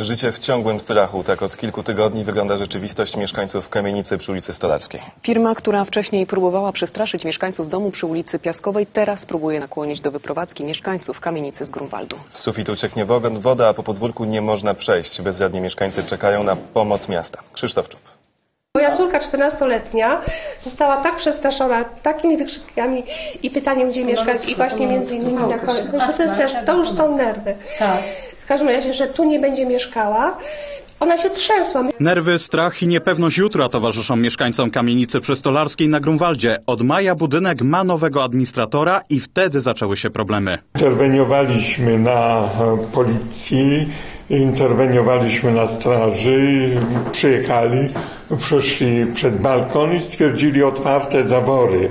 Życie w ciągłym strachu. Tak od kilku tygodni wygląda rzeczywistość mieszkańców kamienicy przy ulicy Stolarskiej. Firma, która wcześniej próbowała przestraszyć mieszkańców domu przy ulicy Piaskowej, teraz próbuje nakłonić do wyprowadzki mieszkańców kamienicy z Grunwaldu. Z sufitu cieknie wogon, woda, a po podwórku nie można przejść. Bezradni mieszkańcy czekają na pomoc miasta. Krzysztof Czub. Moja córka 14-letnia została tak przestraszona takimi wykrzykami i pytaniem, gdzie mieszkać i właśnie między innymi na kole- bo to jest też, to już są nerwy. W każdym razie, że tu nie będzie mieszkała, ona się trzęsła. Nerwy, strach i niepewność jutra towarzyszą mieszkańcom kamienicy przy Stolarskiej na Grunwaldzie. Od maja budynek ma nowego administratora i wtedy zaczęły się problemy. Interweniowaliśmy na e, policji, interweniowaliśmy na straży, przyjechali, przeszli przed balkon i stwierdzili otwarte zawory.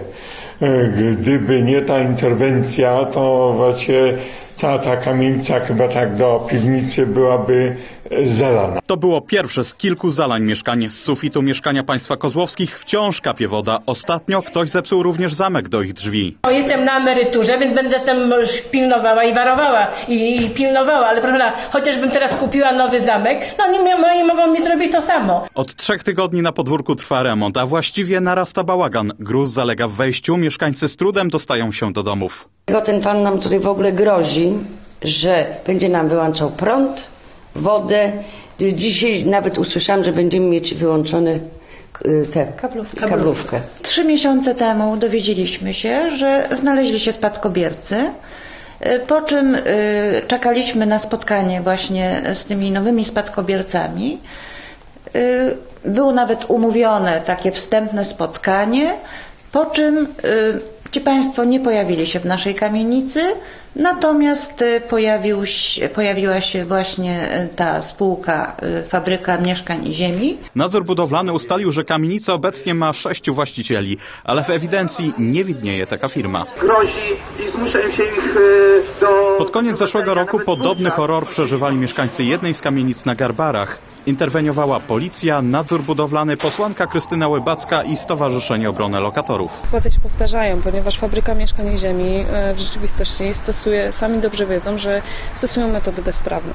E, Gdyby nie ta interwencja, to właśnie cała ta kamienica chyba tak do piwnicy byłaby e, zalana. To było pierwsze z kilku zalań mieszkań. Z sufitu mieszkania państwa Kozłowskich wciąż kapie woda. Ostatnio ktoś zepsuł również zamek do ich drzwi. O, Jestem na emeryturze, więc będę tam już pilnowała i warowała i, i pilnowała, ale proszę pana, chociażbym teraz kupiła nowy zamek, no nie, oni mogą mi zrobić to samo. Od trzech tygodni na podwórku trwa remont, a właściwie narasta bałagan. Gruz zalega w wejściu, mieszkańcy z trudem dostają się do domów. Dlatego ten pan nam tutaj w ogóle grozi, że będzie nam wyłączał prąd, wodę. Dzisiaj nawet usłyszałam, że będziemy mieć wyłączone y, te, kablówkę. kablówkę. Trzy miesiące temu dowiedzieliśmy się, że znaleźli się spadkobiercy, y, po czym y, czekaliśmy na spotkanie właśnie z tymi nowymi spadkobiercami. Było nawet umówione takie wstępne spotkanie, po czym ci Państwo nie pojawili się w naszej kamienicy, natomiast y, pojawił się, pojawiła się właśnie y, ta spółka y, Fabryka Mieszkań i Ziemi, Nadzór budowlany ustalił, że kamienica obecnie ma sześciu właścicieli, ale w ewidencji nie widnieje taka firma. grozi i zmuszają się ich do... Pod koniec zeszłego roku podobny horror przeżywali mieszkańcy jednej z kamienic na Garbarach. Interweniowała policja, nadzór budowlany, posłanka Krystyna Łybacka i Stowarzyszenie Obrony Lokatorów. Sytuacje się powtarzają, ponieważ fabryka mieszkań i ziemi e, w rzeczywistości stosuje, sami dobrze wiedzą, że stosują metody bezprawne.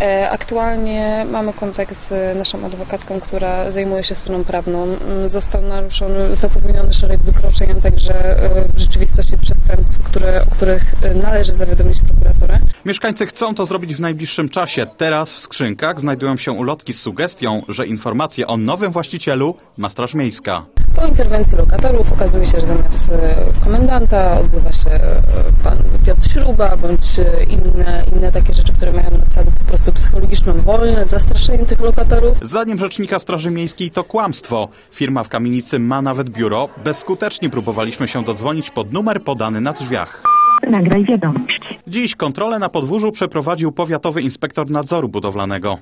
E, Aktualnie mamy kontakt z naszą adwokatką, która zajmuje się stroną prawną. Mm, Został naruszony, został popełniony szereg wykroczeń, także e, w rzeczywistości przestępstw, które, o których należy zawiadomić Mieszkańcy chcą to zrobić w najbliższym czasie. Teraz w skrzynkach znajdują się ulotki z sugestią, że informacje o nowym właścicielu ma Straż Miejska. Po interwencji lokatorów okazuje się, że zamiast e, komendanta odzywa się e, pan Piotr Śruba bądź e, inne, inne takie rzeczy, które mają na celu po prostu psychologiczną wojnę, zastraszenie tych lokatorów. Zdaniem rzecznika Straży Miejskiej to kłamstwo. Firma w kamienicy ma nawet biuro. Bezskutecznie próbowaliśmy się dodzwonić pod numer podany na drzwiach. Nagraj wiadomość. Dziś kontrolę na podwórzu przeprowadził powiatowy inspektor nadzoru budowlanego.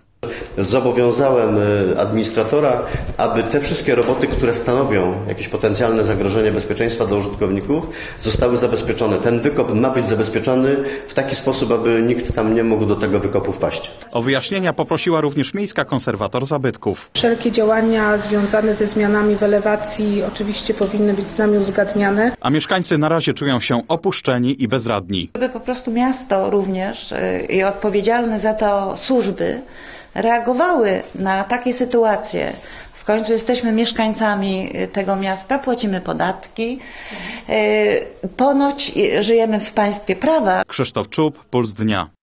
Zobowiązałem y, administratora, aby te wszystkie roboty, które stanowią jakieś potencjalne zagrożenie bezpieczeństwa dla użytkowników, zostały zabezpieczone. Ten wykop ma być zabezpieczony w taki sposób, aby nikt tam nie mógł do tego wykopu wpaść. O wyjaśnienia poprosiła również miejska konserwator zabytków. Wszelkie działania związane ze zmianami w elewacji oczywiście powinny być z nami uzgadniane. A mieszkańcy na razie czują się opuszczeni i bezradni. żeby po prostu miasto również y, i odpowiedzialne za to służby reagowały na takie sytuacje. W końcu jesteśmy mieszkańcami y, tego miasta, płacimy podatki, y, ponoć y, żyjemy w państwie prawa. Krzysztof Czub, Puls Dnia.